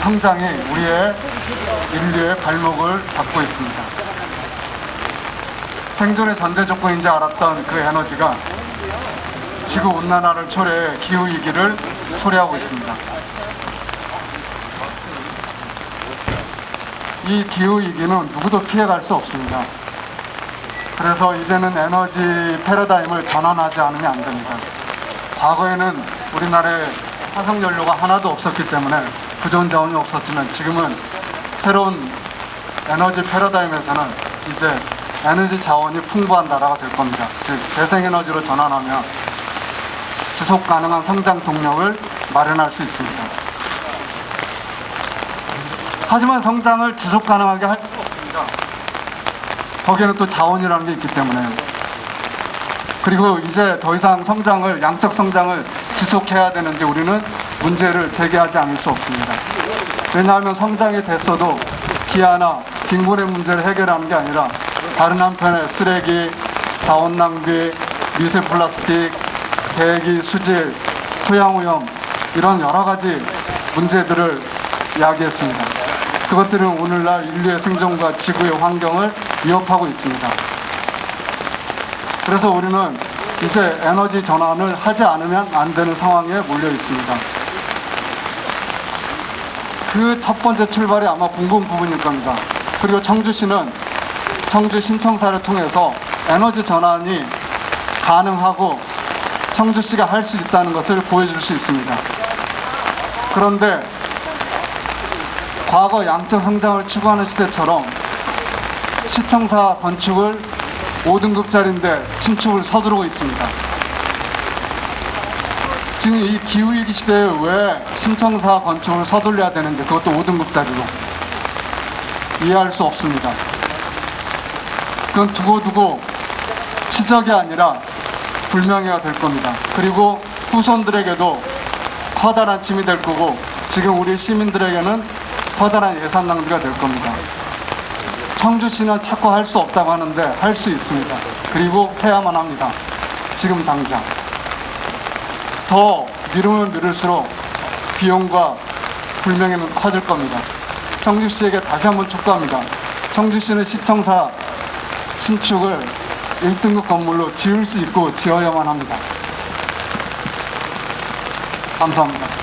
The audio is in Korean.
성장이 우리의 인류의 발목을 잡고 있습니다. 생존의 전제 조건인지 알았던 그 에너지가 지구 온난화를 초래해 기후 위기를 초래하고 있습니다. 이 기후 위기는 누구도 피해갈 수 없습니다. 그래서 이제는 에너지 패러다임을 전환하지 않으면 안 됩니다. 과거에는 우리나라에 화석 연료가 하나도 없었기 때문에 부존 자원이 없었지만 지금은 새로운 에너지 패러다임에서는 이제 에너지 자원이 풍부한 나라가 될 겁니다. 즉 재생에너지로 전환하면 지속 가능한 성장 동력을 마련할 수 있습니다. 하지만 성장을 지속 가능하게 할 수 없습니다. 거기에는 또 자원이라는 게 있기 때문에 그리고 이제 더 이상 성장을 양적 성장을 지속해야 되는데 우리는 문제를 제기하지 않을 수 없습니다. 왜냐하면 성장이 됐어도 기아나 빈곤의 문제를 해결하는 게 아니라 다른 한편에 쓰레기, 자원 낭비, 미세 플라스틱, 대기 수질, 토양 오염 이런 여러 가지 문제들을 이야기했습니다. 그것들은 오늘날 인류의 생존과 지구의 환경을 위협하고 있습니다. 그래서 우리는 이제 에너지 전환을 하지 않으면 안 되는 상황에 몰려 있습니다. 그 첫 번째 출발이 아마 궁금 부분일 겁니다. 그리고 청주시는 청주 신청사를 통해서 에너지 전환이 가능하고 청주시가 할 수 있다는 것을 보여줄 수 있습니다. 그런데 과거 양적 성장을 추구하는 시대처럼 시청사 건축을 5등급짜리인데 신축을 서두르고 있습니다. 지금 이 기후위기 시대에 왜 신청사 건축을 서둘러야 되는지 그것도 5등급짜리로 이해할 수 없습니다. 그건 두고두고 치적이 아니라 불명예가 될 겁니다. 그리고 후손들에게도 커다란 짐이 될 거고 지금 우리 시민들에게는 커다란 예산 낭비가 될 겁니다. 청주시는 자꾸 할 수 없다고 하는데 할 수 있습니다. 그리고 해야만 합니다. 지금 당장. 더 미루면 미룰수록 비용과 불명예는 커질 겁니다. 청주시에게 다시 한번 촉구합니다. 청주시는 시청사 신축을 1등급 건물로 지을 수 있고 지어야만 합니다. 감사합니다.